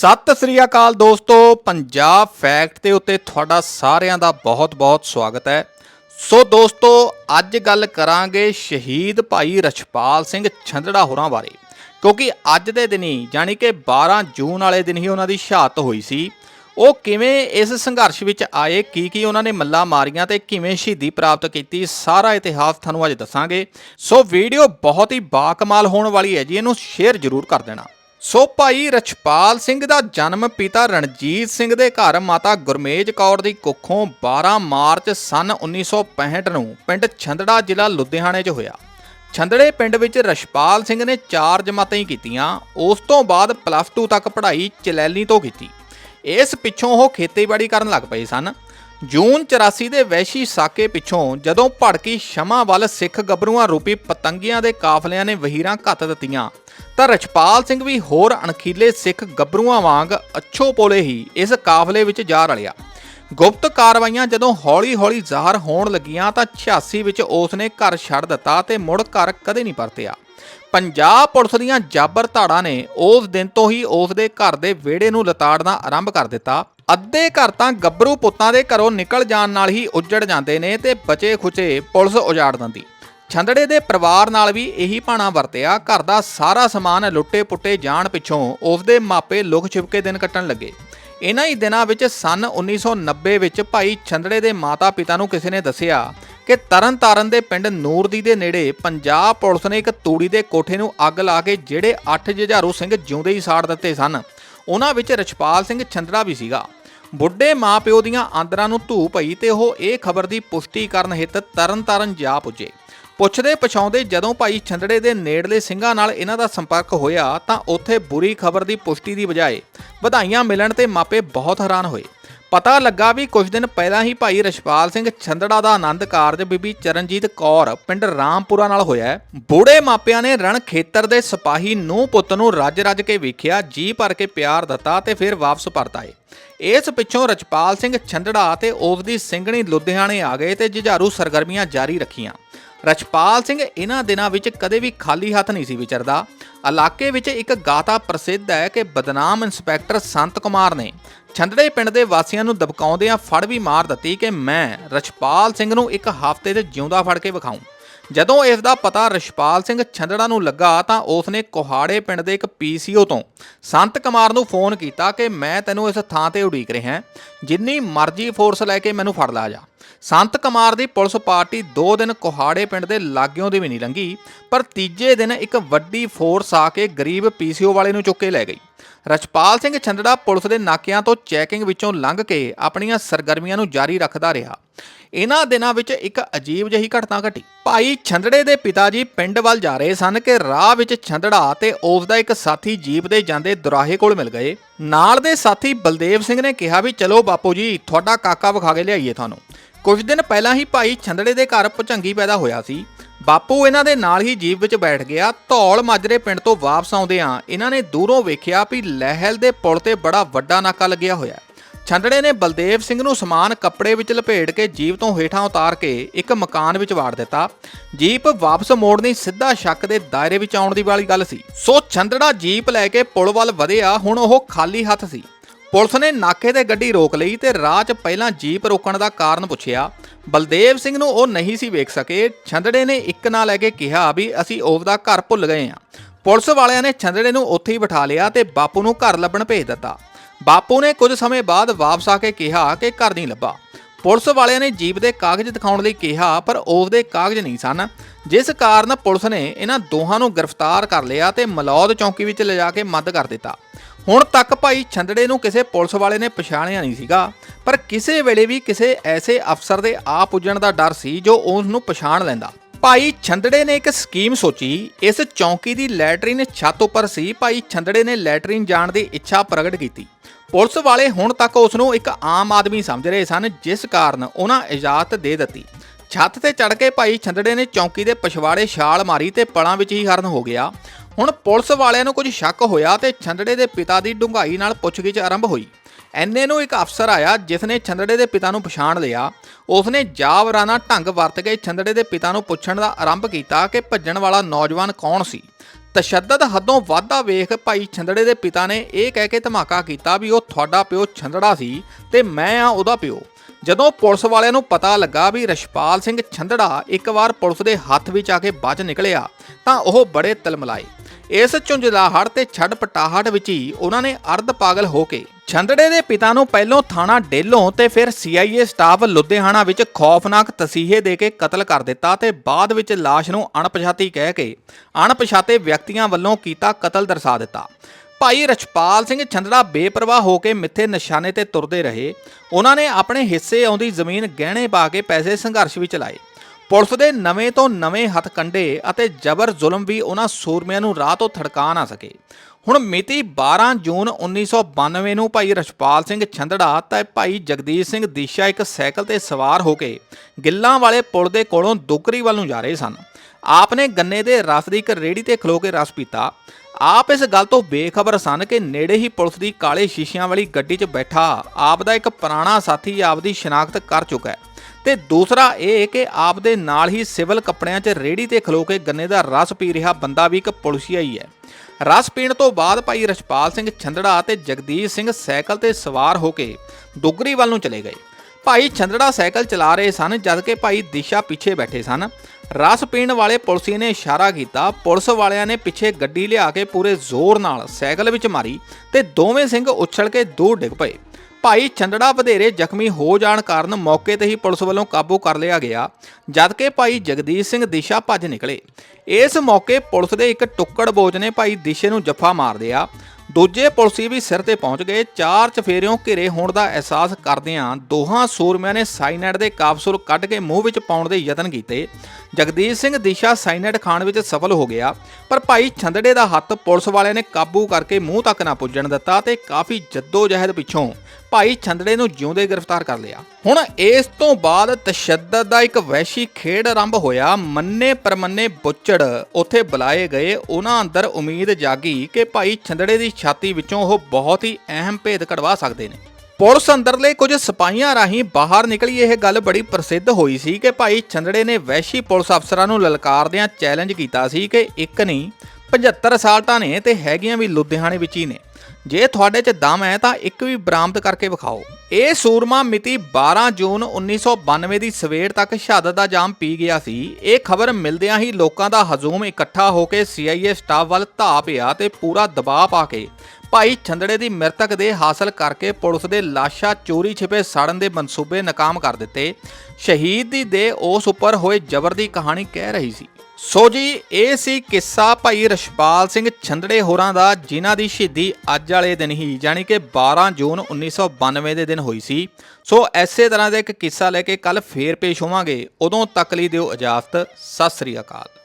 ਸਤਿ ਸ੍ਰੀ ਅਕਾਲ ਦੋਸਤੋ। ਪੰਜਾਬ ਫੈਕਟ ਦੇ ਉੱਤੇ ਤੁਹਾਡਾ ਸਾਰਿਆਂ ਦਾ ਬਹੁਤ-ਬਹੁਤ ਸਵਾਗਤ ਹੈ। ਸੋ ਦੋਸਤੋ, ਅੱਜ ਗੱਲ ਕਰਾਂਗੇ ਸ਼ਹੀਦ ਭਾਈ ਰਛਪਾਲ ਸਿੰਘ ਛੰਦੜਾ ਹੋਰਾਂ ਬਾਰੇ। ਕਿਉਂਕਿ ਅੱਜ ਦੇ ਦਿਨੀ ਜਾਣੀ ਕਿ 12 ਜੂਨ ਵਾਲੇ ਦਿਨ ਹੀ ਉਹਨਾਂ ਦੀ ਸ਼ਹਾਦਤ ਹੋਈ ਸੀ। ਉਹ ਕਿਵੇਂ ਇਸ ਸੰਘਰਸ਼ ਵਿੱਚ ਆਏ ਕੀ ਕੀ ਉਹਨਾਂ ਨੇ ਮੱਲਾ ਮਾਰੀਆਂ ਤੇ ਕਿਵੇਂ ਸ਼ਹੀਦੀ ਪ੍ਰਾਪਤ ਕੀਤੀ, ਸਾਰਾ ਇਤਿਹਾਸ ਤੁਹਾਨੂੰ ਅੱਜ ਦੱਸਾਂਗੇ। ਸੋ ਵੀਡੀਓ ਬਹੁਤ ਹੀ ਬਾਕਮਾਲ ਹੋਣ ਵਾਲੀ ਹੈ ਜੀ, ਇਹਨੂੰ ਸ਼ੇਅਰ ਜ਼ਰੂਰ ਕਰ ਦੇਣਾ। ਸੋ ਭਾਈ ਰਛਪਾਲ ਸਿੰਘ ਦਾ ਜਨਮ ਪਿਤਾ ਰਣਜੀਤ ਸਿੰਘ ਦੇ ਘਰ ਮਾਤਾ ਗੁਰਮੇਜ ਕੌਰ ਦੀ ਕੁੱਖੋਂ 12 ਮਾਰਚ ਸਨ 1965 ਨੂੰ ਪਿੰਡ ਛੰਦੜਾ ਜ਼ਿਲ੍ਹਾ ਲੁਧਿਆਣੇ 'ਚ ਹੋਇਆ। ਛੰਦੜੇ ਪਿੰਡ ਵਿੱਚ ਰਛਪਾਲ ਸਿੰਘ ਨੇ ਚਾਰ ਜਮਾਤਾਂ ਹੀ ਕੀਤੀਆਂ, ਉਸ ਤੋਂ ਬਾਅਦ ਪਲੱਸ 2 ਤੱਕ ਪੜ੍ਹਾਈ ਚਲੈਲੀ ਤੋਂ ਕੀਤੀ। ਇਸ ਪਿੱਛੋਂ ਉਹ ਖੇਤੀਬਾੜੀ ਕਰਨ ਲੱਗ ਪਏ ਸਨ। ਜੂਨ 84 ਦੇ ਵੈਸ਼ੀ ਸਾਕੇ ਪਿੱਛੋਂ ਜਦੋਂ ਭੜਕੀ ਸ਼ਮਾ ਵੱਲ ਸਿੱਖ ਗੱਭਰੂਆਂ ਰੂਪੀ ਪਤੰਗੀਆਂ ਦੇ ਕਾਫਲਿਆਂ ਨੇ ਵਹੀਰਾਂ ਘੱਤ ਦਿੱਤੀਆਂ ਤਾਂ ਰਛਪਾਲ ਸਿੰਘ ਵੀ ਹੋਰ ਅਣਖੀਲੇ ਸਿੱਖ ਗੱਭਰੂਆਂ ਵਾਂਗ ਅੱਛੋ ਪੋਲੇ ਹੀ ਇਸ ਕਾਫਲੇ ਵਿੱਚ ਜਾ ਰਲਿਆ। ਗੁਪਤ ਕਾਰਵਾਈਆਂ ਜਦੋਂ ਹੌਲੀ-ਹੌਲੀ ਜ਼ਾਹਰ ਹੋਣ ਲੱਗੀਆਂ ਤਾਂ 86 ਵਿੱਚ ਉਸ ਨੇ ਘਰ ਛੱਡ ਦਿੱਤਾ ਤੇ ਮੁੜ ਘਰ ਕਦੇ ਨਹੀਂ ਪਰਤਿਆ। ਪੰਜਾਬ ਪੁਲਿਸ ਦੀਆਂ ਜਾਬਰ ਧਾੜਾਂ ਨੇ ਉਸ ਦਿਨ ਤੋਂ ਹੀ ਉਸ ਦੇ ਘਰ ਦੇ ਵਿਹੜੇ ਨੂੰ ਲਤਾੜਨਾ ਆਰੰਭ ਕਰ ਦਿੱਤਾ। ਅੱਧੇ ਘਰ ਤਾਂ ਗੱਭਰੂ ਪੁੱਤਾਂ ਦੇ ਘਰੋਂ ਨਿਕਲ ਜਾਣ ਨਾਲ ਹੀ ਉੱਜੜ ਜਾਂਦੇ ਨੇ ਤੇ ਬਚੇ ਖੁਚੇ ਪੁਲਿਸ ਉਜਾੜ ਦਿੰਦੀ। ਛੰਦੜੇ ਦੇ ਪਰਿਵਾਰ ਨਾਲ ਵੀ ਇਹੀ ਭਾਣਾ ਵਰਤਿਆ। ਘਰ ਦਾ ਸਾਰਾ ਸਮਾਨ ਲੁੱਟੇ ਪੁੱਟੇ ਜਾਣ ਪਿੱਛੋਂ ਉਸ ਦੇ ਮਾਪੇ ਲੁਕ ਛਿਪਕੇ ਦਿਨ ਕੱਟਣ ਲੱਗੇ। ਇਨ੍ਹਾਂ ਹੀ ਦਿਨਾਂ ਵਿੱਚ ਸਨ 1990 ਵਿੱਚ ਭਾਈ ਛੰਦੜੇ ਦੇ ਮਾਤਾ-ਪਿਤਾ ਨੂੰ ਕਿਸੇ ਨੇ ਦੱਸਿਆ ਕਿ ਤਰਨਤਾਰਨ ਦੇ ਪਿੰਡ ਨੂਰਦੀ ਦੇ ਨੇੜੇ ਪੰਜਾਬ ਪੁਲਿਸ ਨੇ ਇੱਕ ਤੂੜੀ ਦੇ ਕੋਠੇ ਨੂੰ ਅੱਗ ਲਾ ਕੇ ਜਿਹੜੇ 8 ਜੁਝਾਰੂ ਸਿੰਘ ਜਿਉਂਦੇ ਹੀ ਸਾੜ ਦਿੱਤੇ ਸਨ। ਉਹਨਾਂ ਵਿੱਚ ਰਛਪਾਲ ਸਿੰਘ ਛੰਦੜਾ ਵੀ ਸੀਗਾ। ਬੁੱਢੇ ਮਾਪਿਓ ਦੀਆਂ ਆਂਦਰਾਂ ਨੂੰ ਧੂ ਪਈ ਤੇ ਉਹ ਇਹ ਖਬਰ ਦੀ ਪੁਸ਼ਟੀ ਕਰਨ ਹਿੱਤ ਤਰਨਤਾਰਨ ਜਾ ਪੁੱਜੇ। ਪੁੱਛਦੇ ਪਛਾਉਂਦੇ ਜਦੋਂ ਭਾਈ ਛੰਦੜੇ ਦੇ ਨੇੜਲੇ ਸਿੰਘਾਂ ਨਾਲ ਇਹਨਾਂ ਦਾ ਸੰਪਰਕ ਹੋਇਆ ਤਾਂ ਉੱਥੇ ਬੁਰੀ ਖਬਰ ਦੀ ਪੁਸ਼ਟੀ ਦੀ ਬਜਾਏ ਵਧਾਈਆਂ ਮਿਲਣ ਤੇ ਮਾਪੇ ਬਹੁਤ ਹੈਰਾਨ ਹੋਏ। ਪਤਾ ਲੱਗਾ ਵੀ ਕੁਝ ਦਿਨ ਪਹਿਲਾਂ ਹੀ ਭਾਈ ਰਛਪਾਲ ਸਿੰਘ ਛੰਦੜਾ ਦਾ ਆਨੰਦ ਕਾਰਜ ਬੀਬੀ ਚਰਨਜੀਤ ਕੌਰ ਪਿੰਡ ਰਾਮਪੁਰਾ ਨਾਲ ਹੋਇਆ ਬੂੜੇ ਮਾਪਿਆਂ ਨੇ ਰਣ ਖੇਤਰ ਦੇ ਸਿਪਾਹੀ ਨੂੰ ਪੁੱਤ ਨੂੰ ਰੱਜ-ਰੱਜ ਕੇ ਵੇਖਿਆ, ਜੀ ਭਰ ਕੇ ਪਿਆਰ ਦਿੱਤਾ ਤੇ ਫਿਰ ਵਾਪਸ ਪਰਤ ਆਏ। ਇਸ ਪਿੱਛੋਂ ਰਛਪਾਲ ਸਿੰਘ ਛੰਦੜਾ ਤੇ ਉਸ ਦੀ ਸਿੰਘਣੀ ਲੁਧਿਆਣੇ ਆ ਗਏ ਤੇ ਜੁਝਾਰੂ ਸਰਗਰਮੀਆਂ ਜਾਰੀ ਰੱਖੀਆਂ। ਰਛਪਾਲ ਸਿੰਘ ਇਹਨਾਂ ਦਿਨਾਂ ਵਿੱਚ ਕਦੇ ਵੀ ਖਾਲੀ ਹੱਥ ਨਹੀਂ ਸੀ ਵਿਚਰਦਾ। ਇਲਾਕੇ ਵਿੱਚ ਇੱਕ ਗਾਤਾ ਪ੍ਰਸਿੱਧ ਹੈ ਕਿ ਬਦਨਾਮ ਇੰਸਪੈਕਟਰ ਸੰਤ ਕੁਮਾਰ ਨੇ ਛੰਦੜੇ ਪਿੰਡ ਦੇ ਵਾਸੀਆਂ ਨੂੰ ਦਬਕਾਉਂਦਿਆਂ ਫੜ ਵੀ ਮਾਰ ਦਿੱਤੀ ਕਿ ਮੈਂ ਰਛਪਾਲ ਸਿੰਘ ਨੂੰ ਇੱਕ ਹਫ਼ਤੇ ਦੇ ਜਿਉਂਦਾ ਫੜ ਕੇ ਵਿਖਾਊਂ ਜਦੋਂ ਇਸ ਦਾ ਪਤਾ ਰਛਪਾਲ ਸਿੰਘ ਛੰਦੜਾ ਨੂੰ ਲੱਗਾ ਤਾਂ ਉਸ ਨੇ ਕੋਹਾੜੇ ਪਿੰਡ ਦੇ ਇੱਕ ਪੀਸੀਓ ਤੋਂ ਸੰਤ ਕੁਮਾਰ ਨੂੰ ਫੋਨ ਕੀਤਾ ਕਿ ਮੈਂ ਤੈਨੂੰ ਇਸ ਥਾਂ ਤੇ ਉਡੀਕ ਰਿਹਾ, ਜਿੰਨੀ ਮਰਜ਼ੀ ਫੋਰਸ ਲੈ ਕੇ ਮੈਨੂੰ ਫੜ ਲਾ ਜਾ। ਸੰਤ ਕੁਮਾਰ ਦੀ ਪੁਲਿਸ ਪਾਰਟੀ 2 ਦਿਨ ਕੋਹਾੜੇ ਪਿੰਡ ਦੇ ਲਾਗਿਓਂ ਦੀ ਵੀ ਨਹੀਂ ਲੰਘੀ, ਪਰ ਤੀਜੇ ਦਿਨ ਇੱਕ ਵੱਡੀ ਫੋਰਸ ਆ ਕੇ ਗਰੀਬ ਪੀਸੀਓ ਵਾਲੇ ਨੂੰ ਚੁੱਕ ਕੇ ਲੈ ਗਈ। ਰਛਪਾਲ ਸਿੰਘ ਛੰਦੜਾ ਪੁਲਿਸ ਦੇ ਨਾਕਿਆਂ ਤੋਂ ਚੈਕਿੰਗ ਵਿੱਚੋਂ ਲੰਘ ਕੇ ਆਪਣੀਆਂ ਸਰਗਰਮੀਆਂ ਨੂੰ ਜਾਰੀ ਰੱਖਦਾ ਰਿਹਾ। ਇਹਨਾਂ ਦਿਨਾਂ ਵਿੱਚ ਇੱਕ ਅਜੀਬ ਜਿਹੀ ਘਟਨਾ ਘਟੀ। ਭਾਈ ਛੰਦੜੇ ਦੇ ਪਿਤਾ ਜੀ ਪਿੰਡ ਵੱਲ ਜਾ ਰਹੇ ਸਨ ਕਿ ਰਾਹ ਵਿੱਚ ਛੰਦੜਾ ਤੇ ਉਸ ਦਾ ਇੱਕ ਸਾਥੀ ਜੀਪ ਦੇ ਜਾਂਦੇ ਦੁਰਾਹੇ ਕੋਲ ਮਿਲ ਗਏ। ਨਾਲ ਦੇ ਸਾਥੀ ਬਲਦੇਵ ਸਿੰਘ ਨੇ ਕਿਹਾ ਵੀ, ਚਲੋ ਬਾਪੂ ਜੀ, ਤੁਹਾਡਾ ਕਾਕਾ ਵਿਖਾ ਕੇ ਲਿਆਈਏ ਤੁਹਾਨੂੰ। ਕੁਝ ਦਿਨ ਪਹਿਲਾਂ ਹੀ ਭਾਈ ਛੰਦੜੇ ਦੇ ਘਰ ਭੁਚੰਗੀ ਪੈਦਾ ਹੋਇਆ ਸੀ। ਬਾਪੂ ਇਹਨਾਂ ਦੇ ਨਾਲ ਹੀ ਜੀਪ ਵਿੱਚ ਬੈਠ ਗਿਆ। ਧੌਲ ਮਾਜਰੇ ਪਿੰਡ ਤੋਂ ਵਾਪਸ ਆਉਂਦਿਆਂ ਇਹਨਾਂ ਨੇ ਦੂਰੋਂ ਵੇਖਿਆ ਵੀ ਲਹਿਲ ਦੇ ਪੁਲ ਤੇ ਬੜਾ ਵੱਡਾ ਨਾਕਾ ਲੱਗਿਆ ਹੋਇਆ ਛੰਦੜੇ ਨੇ ਬਲਦੇਵ ਸਿੰਘ ਨੂੰ ਸਮਾਨ ਕੱਪੜੇ ਵਿੱਚ ਲਪੇਟ ਕੇ ਜੀਪ ਤੋਂ ਹੇਠਾਂ ਉਤਾਰ ਕੇ ਇੱਕ ਮਕਾਨ ਵਿੱਚ ਵਾੜ ਦਿੱਤਾ। ਜੀਪ ਵਾਪਸ ਮੋੜਨੀ ਸਿੱਧਾ ਸ਼ੱਕ ਦੇ ਦਾਇਰੇ ਵਿੱਚ ਆਉਣ ਦੀ ਵਾਲੀ ਗੱਲ ਸੀ। ਸੋ ਛੰਦੜਾ ਜੀਪ ਲੈ ਕੇ ਪੁਲ ਵੱਲ ਵਧਿਆ। ਹੁਣ ਉਹ ਖਾਲੀ ਹੱਥ ਸੀ। ਪੁਲਿਸ ਨੇ ਨਾਕੇ ਤੇ ਗੱਡੀ ਰੋਕ ਲਈ ਤੇ ਰਾਹ 'ਚ ਪਹਿਲਾਂ ਜੀਪ ਰੋਕਣ ਦਾ ਕਾਰਨ ਪੁੱਛਿਆ। ਬਲਦੇਵ ਸਿੰਘ ਨੂੰ ਉਹ ਨਹੀਂ ਸੀ ਵੇਖ ਸਕੇ। ਛੰਦੜੇ ਨੇ ਇੱਕ ਨਾਲ ਲੈ ਕੇ ਕਿਹਾ ਵੀ ਅਸੀਂ ਉਸ ਦਾ ਘਰ ਭੁੱਲ ਗਏ ਹਾਂ। ਪੁਲਿਸ ਵਾਲਿਆਂ ਨੇ ਛੰਦੜੇ ਨੂੰ ਉੱਥੇ ਹੀ ਬਿਠਾ ਲਿਆ ਤੇ ਬਾਪੂ ਨੂੰ ਘਰ ਲੱਭਣ ਭੇਜ ਦਿੱਤਾ। ਬਾਪੂ ਨੇ ਕੁਝ ਸਮੇਂ ਬਾਅਦ ਵਾਪਸ ਆ ਕੇ ਕਿਹਾ ਕਿ ਘਰ ਨਹੀਂ ਲੱਭਾ। ਪੁਲਿਸ ਵਾਲਿਆਂ ਨੇ ਜੀਪ ਦੇ ਕਾਗਜ਼ ਦਿਖਾਉਣ ਲਈ ਕਿਹਾ, ਪਰ ਉਸ ਦੇ ਕਾਗਜ਼ ਨਹੀਂ ਸਨ। ਜਿਸ ਕਾਰਨ ਪੁਲਿਸ ਨੇ ਇਹਨਾਂ ਦੋਹਾਂ ਨੂੰ ਗ੍ਰਿਫਤਾਰ ਕਰ ਲਿਆ ਤੇ ਮਲੌਦ ਚੌਂਕੀ ਵਿੱਚ ਲਿਜਾ ਕੇ ਮੱਦ ਕਰ ਦਿੱਤਾ। ਹੁਣ ਤੱਕ ਭਾਈ ਛੰਦੜੇ ਨੂੰ ਕਿਸੇ ਪੁਲਿਸ ਵਾਲੇ ਨੇ ਪਛਾਣਿਆ ਨਹੀਂ ਸੀਗਾ, ਪਰ ਕਿਸੇ ਵੇਲੇ ਵੀ ਕਿਸੇ ਐਸੇ ਅਫਸਰ ਦੇ ਆ ਪੁੱਜਣ ਦਾ ਡਰ ਸੀ ਜੋ ਉਸ ਨੂੰ ਪਛਾਣ ਲੈਂਦਾ। ਭਾਈ ਛੰਦੜੇ ਨੇ ਇੱਕ ਸਕੀਮ ਸੋਚੀ, ਇਸ ਚੌਂਕੀ ਦੀ ਲੈਟਰਿਨ ਛੱਤ ਉੱਪਰ ਸੀ, ਭਾਈ ਛੰਦੜੇ ਨੇ ਲੈਟਰਿਨ ਜਾਣ ਦੀ ਇੱਛਾ ਪ੍ਰਗਟ ਕੀਤੀ। ਪੁਲਿਸ ਵਾਲੇ ਹੁਣ ਤੱਕ ਉਸ ਨੂੰ ਇੱਕ ਆਮ ਆਦਮੀ ਸਮਝ ਰਹੇ ਸਨ, ਜਿਸ ਕਾਰਨ ਉਹਨਾਂ ਇਜਾਜ਼ਤ ਦੇ ਦਿੱਤੀ। ਛੱਤ ਤੇ ਚੜ ਕੇ ਭਾਈ ਛੰਦੜੇ ਨੇ ਚੌਂਕੀ ਦੇ ਪਿਛਵਾੜੇ ਛਾਲ ਮਾਰੀ ਤੇ ਪਲਾਂ ਵਿੱਚ ਹੀ ਹਰਨ ਹੋ ਗਿਆ। ਹੁਣ ਪੁਲਿਸ ਵਾਲਿਆਂ ਨੂੰ ਕੁਝ ਸ਼ੱਕ ਹੋਇਆ ਤੇ ਛੰਦੜੇ ਦੇ ਪਿਤਾ ਦੀ ਡੂੰਘਾਈ ਨਾਲ ਪੁੱਛਗਿੱਛ ਆਰੰਭ ਹੋਈ। ਐਨੇ ਨੂੰ ਇੱਕ ਅਫਸਰ ਆਇਆ ਜਿਸ ਨੇ ਛੰਦੜੇ ਦੇ ਪਿਤਾ ਨੂੰ ਪਛਾਣ ਲਿਆ। ਉਸ ਨੇ ਜਾਵਰਾਨਾ ਢੰਗ ਵਰਤ ਕੇ ਛੰਦੜੇ ਦੇ ਪਿਤਾ ਨੂੰ ਪੁੱਛਣ ਦਾ ਆਰੰਭ ਕੀਤਾ ਕਿ ਭੱਜਣ ਵਾਲਾ ਨੌਜਵਾਨ ਕੌਣ ਸੀ। ਤਸ਼ੱਦਦ ਹੱਦੋਂ ਵਾਧਾ ਵੇਖ ਭਾਈ ਛੰਦੜੇ ਦੇ ਪਿਤਾ ਨੇ ਇਹ ਕਹਿ ਕੇ ਧਮਾਕਾ ਕੀਤਾ ਵੀ ਉਹ ਤੁਹਾਡਾ ਪਿਓ ਛੰਦੜਾ ਸੀ ਤੇ ਮੈਂ ਆ ਉਹਦਾ ਪਿਓ। ਜਦੋਂ ਪੁਲਿਸ ਵਾਲਿਆਂ ਨੂੰ ਪਤਾ ਲੱਗਾ ਵੀ ਰਸ਼ਪਾਲ ਸਿੰਘ ਛੰਦੜਾ ਇੱਕ ਵਾਰ ਪੁਲਿਸ ਦੇ ਹੱਥ ਵਿੱਚ ਆ ਕੇ ਬਚ ਨਿਕਲਿਆ ਤਾਂ ਉਹ ਬੜੇ ਤਲਮਲਾਏ। ਇਸ ਝੁੰਝਲਾਹੜ ਤੇ ਛੱਡ ਪਟਾਹਟ ਵਿੱਚ ਹੀ ਉਹਨਾਂ ਨੇ ਅਰਧ ਪਾਗਲ ਹੋ ਕੇ ਛੰਦੜੇ ਦੇ ਪਿਤਾ ਨੂੰ ਪਹਿਲੋਂ ਥਾਣਾ ਡੇਲੋਂ ਤੇ ਫਿਰ ਸੀਆਈਏ ਸਟਾਫ ਲੁਧਿਆਣਾ ਵਿੱਚ ਖੌਫਨਾਕ ਤਸੀਹੇ ਦੇ ਕੇ ਕਤਲ ਕਰ ਦਿੱਤਾ ਤੇ ਬਾਅਦ ਵਿੱਚ ਲਾਸ਼ ਨੂੰ ਅਣਪਛਾਤੀ ਕਹਿ ਕੇ ਅਣਪਛਾਤੇ ਵਿਅਕਤੀਆਂ ਵੱਲੋਂ ਕੀਤਾ ਕਤਲ ਦਰਸਾ ਦਿੱਤਾ। ਭਾਈ ਰਛਪਾਲ ਸਿੰਘ ਛੰਦੜਾ ਬੇਪਰਵਾਹ ਹੋ ਕੇ ਮਿੱਥੇ ਨਿਸ਼ਾਨੇ ਤੇ ਤੁਰਦੇ ਰਹੇ। ਉਹਨਾਂ ਨੇ ਆਪਣੇ ਹਿੱਸੇ ਆਉਂਦੀ ਜ਼ਮੀਨ ਗਹਿਣੇ ਪਾ ਕੇ ਪੈਸੇ ਸੰਘਰਸ਼ ਵਿੱਚ ਲਾਏ। ਪੁਲਿਸ ਦੇ ਨਵੇਂ ਤੋਂ ਨਵੇਂ ਹੱਥਕੰਡੇ ਅਤੇ ਜ਼ਬਰ ਜ਼ੁਲਮ ਵੀ ਉਹਨਾਂ ਸੂਰਮਿਆਂ ਨੂੰ ਰਾਹ ਤੋਂ ਥੜਕਾ ਨਾ ਸਕੇ। ਹੁਣ ਮਿਤੀ 12 ਜੂਨ 1992 ਨੂੰ ਭਾਈ ਰਛਪਾਲ ਸਿੰਘ ਛੰਦੜਾ ਤੇ ਭਾਈ ਜਗਦੀਸ਼ ਸਿੰਘ ਦੀਸ਼ਾ ਇੱਕ ਸਾਈਕਲ ਤੇ ਸਵਾਰ ਹੋ ਕੇ ਗਿੱਲਾਂ ਵਾਲੇ ਪੁਲ ਦੇ ਕੋਲੋਂ ਦੁਗਰੀ ਵੱਲ ਨੂੰ ਜਾ ਰਹੇ ਸਨ। ਆਪ ਨੇ ਗੰਨੇ ਦੇ ਰਸ ਦੀ ਇੱਕ ਰੇੜੀ ਤੇ ਖਲੋ ਕੇ ਰਸ ਪੀਤਾ। ਆਪ ਇਸ ਗੱਲ ਤੋਂ ਬੇਖਬਰ ਸਨ ਕਿ ਨੇੜੇ ਹੀ ਪੁਲਿਸ ਦੀ ਕਾਲੇ ਸ਼ੀਸ਼ਿਆਂ ਵਾਲੀ ਗੱਡੀ 'ਚ ਬੈਠਾ ਆਪ ਦਾ ਇੱਕ ਪੁਰਾਣਾ ਸਾਥੀ ਆਪ ਦੀ ਸ਼ਨਾਖਤ ਕਰ ਚੁੱਕਾ ਹੈ। ਤੇ ਦੂਸਰਾ ਇਹ ਕਿ ਆਪ ਦੇ ਨਾਲ ਹੀ ਸਿਵਲ ਕੱਪੜਿਆਂ 'ਚ ਰੇੜੀ ਤੇ ਖਲੋ ਕੇ ਗੰਨੇ ਦਾ ਰਸ ਪੀ ਰਿਹਾ ਬੰਦਾ ਵੀ ਇੱਕ ਪੁਲਿਸੀਆ ਹੀ ਹੈ। ਰਸ ਪੀਣ ਤੋਂ ਬਾਅਦ ਭਾਈ ਰਛਪਾਲ ਸਿੰਘ ਛੰਦੜਾ ਤੇ ਜਗਦੀਸ਼ ਸਿੰਘ ਸਾਈਕਲ ਤੇ ਸਵਾਰ ਹੋ ਕੇ ਦੁਗਰੀ ਵੱਲ ਨੂੰ ਚਲੇ ਗਏ। ਭਾਈ ਛੰਦੜਾ ਸਾਈਕਲ ਚਲਾ ਰਹੇ ਸਨ ਜਦ ਕਿ ਭਾਈ ਦਿਸ਼ਾ ਪਿੱਛੇ ਬੈਠੇ ਸਨ। ਰਸ ਪੀਣ ਵਾਲੇ ਪੁਲਸੀ ਨੇ ਇਸ਼ਾਰਾ ਕੀਤਾ। ਪੁਲਿਸ ਵਾਲਿਆਂ ਨੇ ਪਿੱਛੇ ਗੱਡੀ ਲਿਆ ਕੇ ਪੂਰੇ ਜ਼ੋਰ ਨਾਲ ਸਾਈਕਲ ਵਿੱਚ ਮਾਰੀ ਤੇ ਦੋਵੇਂ ਸਿੰਘ ਉਛਲ ਕੇ ਦੂਰ ਡਿੱਗ ਪਏ। ਭਾਈ ਛੰਦੜਾ ਵਧੇਰੇ ਜ਼ਖਮੀ ਹੋ ਜਾਣ ਕਾਰਨ ਮੌਕੇ ਤੇ ਹੀ ਪੁਲਿਸ ਵੱਲੋਂ ਕਾਬੂ ਕਰ ਲਿਆ ਗਿਆ ਜਦਕਿ ਭਾਈ ਜਗਦੀਸ਼ ਸਿੰਘ ਦਿਸ਼ਾ ਭੱਜ ਨਿਕਲੇ। ਇਸ ਮੌਕੇ ਪੁਲਿਸ ਦੇ ਇੱਕ ਟੁੱਕੜ ਬੋਝ ਨੇ ਭਾਈ ਦਿਸ਼ੇ ਨੂੰ ਜੱਫਾ ਮਾਰ ਦਿਆ। ਦੂਜੇ ਪੁਲਸੀ ਵੀ ਸਿਰ ਤੇ ਪਹੁੰਚ ਗਏ, ਚਾਰ ਚਫੇਰਿਓਂ ਘਿਰੇ ਹੋਣ ਦਾ ਅਹਿਸਾਸ ਕਰਦਿਆਂ ਦੋਹਾਂ ਸੂਰਮਿਆਂ ਨੇ ਸਾਈਨਾਈਡ ਦੇ ਕਾਪਸੂਲ ਕੱਢ ਕੇ ਮੂੰਹ ਵਿੱਚ ਪਾਉਣ ਦੇ ਯਤਨ ਕੀਤੇ। ਜਗਦੀਸ਼ ਸਿੰਘ ਦਿਸ਼ਾ ਸਾਈਨਾਈਡ ਖਾਣ ਵਿੱਚ ਸਫਲ ਹੋ ਗਿਆ, ਪਰ ਭਾਈ ਛੰਦੜੇ ਦਾ ਹੱਥ ਪੁਲਿਸ ਵਾਲਿਆਂ ਨੇ ਕਾਬੂ ਕਰਕੇ ਮੂੰਹ ਤੱਕ ਨਾ ਪੁੱਜਣ ਦਿੱਤਾ ਤੇ ਕਾਫੀ ਜਹਿਦ ਪਿੱਛੋਂ ਭਾਈ ਛੰਦੜੇ ਨੂੰ ਜਿਉਂਦੇ ਗ੍ਰਿਫਤਾਰ ਕਰ ਲਿਆ। ਹੁਣ ਇਸ ਤੋਂ ਬਾਅਦ ਤਸ਼ੱਦਦ ਦਾ ਇੱਕ ਵੈਸ਼ੀ ਖੇਡ ਆਰੰਭ ਹੋਇਆ। ਮੰਨੇ ਪਰਮੰਨੇ ਬੁੱਚੜ ਉੱਥੇ ਬੁਲਾਏ ਗਏ। ਉਹਨਾਂ ਅੰਦਰ ਉਮੀਦ ਜਾਗੀ ਕਿ ਭਾਈ ਛੰਦੜੇ ਦੀ ਛਾਤੀ ਵਿੱਚੋਂ ਉਹ ਬਹੁਤ ਹੀ ਅਹਿਮ ਭੇਦ ਕਢਵਾ ਸਕਦੇ ਨੇ। ਪੁਲਿਸ ਅੰਦਰਲੇ ਕੁਝ ਸਿਪਾਹੀਆਂ ਰਾਹੀਂ ਬਾਹਰ ਨਿਕਲੀ ਇਹ ਗੱਲ ਬੜੀ ਪ੍ਰਸਿੱਧ ਹੋਈ ਸੀ ਕਿ ਭਾਈ ਛੰਦੜੇ ਨੇ ਵੈਸ਼ੀ ਪੁਲਿਸ ਅਫਸਰਾਂ ਨੂੰ ਲਲਕਾਰਦਿਆਂ ਚੈਲੰਜ ਕੀਤਾ ਸੀ ਕਿ ਇੱਕ ਨਹੀਂ 75 ਸਾਲਟਾਂ ਨੇ ਤੇ ਹੈਗੀਆਂ ਵੀ ਲੁਧਿਆਣੇ ਵਿੱਚ ਹੀ ਨੇ। ਜੇ ਤੁਹਾਡੇ 'ਚ ਦਮ ਹੈ ਤਾਂ ਇੱਕ ਵੀ ਬਰਾਮਦ ਕਰਕੇ ਵਿਖਾਓ। ਇਹ ਸੂਰਮਾ ਮਿਤੀ 12 ਜੂਨ 1992 ਦੀ ਸਵੇਰ ਤੱਕ ਸ਼ਹਾਦਤ ਦਾ ਜਾਮ ਪੀ ਗਿਆ ਸੀ। ਇਹ ਖਬਰ ਮਿਲਦਿਆਂ ਹੀ ਲੋਕਾਂ ਦਾ ਹਜੂਮ ਇਕੱਠਾ ਹੋ ਕੇ ਸੀਆਈਏ ਸਟਾਫ ਵੱਲ ਧਾ ਪਿਆ ਤੇ ਪੂਰਾ ਦਬਾਅ ਪਾ ਕੇ ਭਾਈ ਛੰਦੜੇ ਦੀ ਮ੍ਰਿਤਕ ਦੇ ਹਾਸਲ ਕਰਕੇ ਪੁਲਿਸ ਦੇ ਲਾਸ਼ਾਂ ਚੋਰੀ ਛਿਪੇ ਸਾੜਨ ਦੇ ਮਨਸੂਬੇ ਨਾਕਾਮ ਕਰ ਦਿੱਤੇ। ਸ਼ਹੀਦ ਦੀ ਦੇ ਉਸ ਉੱਪਰ ਹੋਏ ਜ਼ਬਰ ਦੀ ਕਹਾਣੀ ਕਹਿ ਰਹੀ ਸੀ। ਸੋ ਜੀ, ਇਹ ਸੀ ਕਿੱਸਾ ਭਾਈ ਰਸ਼ਪਾਲ ਸਿੰਘ ਛੰਦੜੇ ਹੋਰਾਂ ਦਾ, ਜਿਨ੍ਹਾਂ ਦੀ ਸ਼ਹੀਦੀ ਅੱਜ ਵਾਲੇ ਦਿਨ ਹੀ, ਯਾਨੀ ਕਿ 12 ਜੂਨ 1992 ਦੇ ਦਿਨ ਹੋਈ ਸੀ। ਸੋ ਐਸੇ ਤਰ੍ਹਾਂ ਦਾ ਇੱਕ ਕਿੱਸਾ ਲੈ ਕੇ ਕੱਲ ਫੇਰ ਪੇਸ਼ ਹੋਵਾਂਗੇ। ਉਦੋਂ ਤੱਕ ਲਈ ਦਿਓ ਇਜਾਜ਼ਤ। ਸਤਿ ਸ੍ਰੀ ਅਕਾਲ।